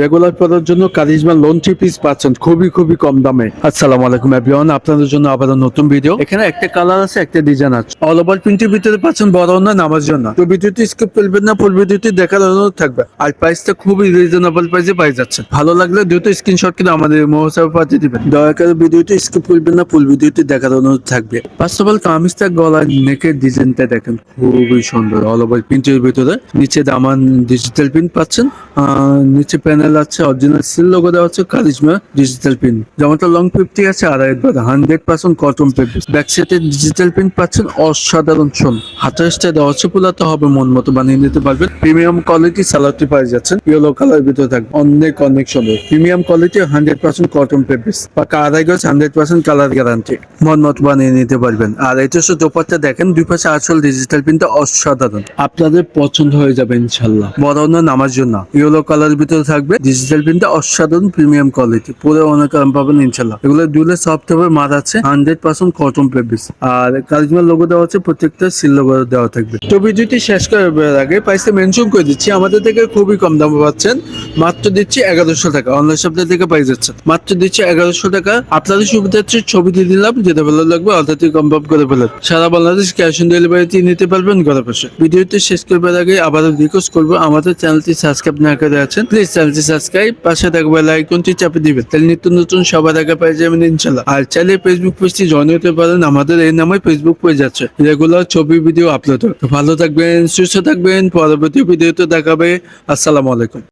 Regular পড়ার জন্য charisma loan three piece পাচ্ছেন, খুবই খুবই কম দামে। আসসালামু আলাইকুম এভরিওয়ান আপনাদের জন্য আবার নতুন ভিডিও এখানে একটা কালার আছে, একটা ডিজাইন আছে। অল ওভার প্রিন্টের ভিতরে পাচ্ছেন বড় না নামার জন্য। তো ভিডিওটি স্কিপ করবেন না ফুল ভিডিওটি দেখার অনুরোধ থাকবে। আর প্রাইসটা খুবই রিজনেবল প্রাইসে পাই যাচ্ছে। ভালো লাগলে দ্রুত স্ক্রিনশট কিনে আমাদের মহোৎসবে পাঠিয়ে দিবেন। দয়া করে ভিডিওটি স্কিপ করবেন না ফুল ভিডিওটি দেখার অনুরোধ থাকবে। ফার্স্ট অফ অল কামিজটা গলার নেকের ডিজাইনটা দেখেন, খুবই সুন্দর। অল ওভার প্রিন্টের ভিতরে নিচে দামান ডিজিটাল প্রিন্ট পাচ্ছেন। নিচে প্যানেল আছে অরিজিনাল সিল লোগো দেওয়া হচ্ছে কারিজমা ডিজিটাল প্রিন্ট যেমনটা লং ফিফটি আছে, আর একবার hundred percent cotton paper back সাইডে ডিজিটাল প্রিন্ট পাচ্ছেন অসাধারণ হাতের স্টাইল দেওয়া হচ্ছে পুলাতে হবে, মন মতো বানিয়ে নিতে পারবেন। প্রিমিয়াম কোয়ালিটি সালাডটি পাই যাচ্ছেন ইয়েলো কালার ভিতরে থাকবে। অনেক অনেক সুন্দর। Premium quality hundred percent cotton paper বা আড়াই গজ হান্ড্রেড পার্সেন্ট কালার গ্যারান্টি মন মতো বানিয়ে নিতে পারবেন। আর এটা হচ্ছে দোপাট্টা দেখেন, দুই পাশে আসল ডিজিটাল প্রিন্টটা অসাধারণ। আপনাদের পছন্দ হয়ে যাবে, ইনশাল্লাহ। বড় নামার জন্য। ইয়েলো কালার ভিতরে থাকবে। ডিজিটাল প্রিন্টটা অসাধারণ প্রিমিয়াম কোয়ালিটি পুরো অনেক আরাম পাবেন ইনশাল্লাহ এগুলো দুলে সফট হবে মার আছে হান্ড্রেড পার্সেন্ট কটন পেপিস আর কারিজমার লোগো দেওয়া হচ্ছে প্রত্যেকটা সিল লোগো দেওয়া থাকবে। তো ভিডিওটি শেষ করার আগে প্রাইসটা মেনশন করে দিচ্ছি, আমাদের থেকে খুবই কম দামে পাচ্ছেন। মাত্র দিচ্ছি এগারোশো টাকা। অনলাইন শপের থেকে পাই যাচ্ছে। মাত্র দিচ্ছি এগারোশো টাকা। আপনাদের সুবিধা হচ্ছে ছবি দিয়ে দিলাম, যেটা ভালো লাগবে অর্থাৎ কনফার্ম করে ফেলেন। সারা বাংলাদেশ ক্যাশ অন ডেলিভারিতে নিতে পারবেন ঘরে বসে। ভিডিওটি শেষ করবার আগে আবারও রিকোয়েস্ট করব, আমাদের চ্যানেলটি সাবস্ক্রাইব না করে আছেন প্লিজ চ্যানেলটি সাবস্ক্রাইব পাশে থাকবে লাইকনটি চাপে দিবেন। তাহলে নিত্য নতুন সবার আগে পেয়ে যাবেন ইনশাল্লাহ আর চাইলে ফেসবুক পেজটি জয়েন হতে পারেন আমাদের এই নামে ফেসবুক পেজ আছে। রেগুলার ছবি ভিডিও আপলোড হয় ভালো থাকবেন, সুস্থ থাকবেন, পরবর্তী ভিডিওতে দেখাবে। আসসালামু আলাইকুম।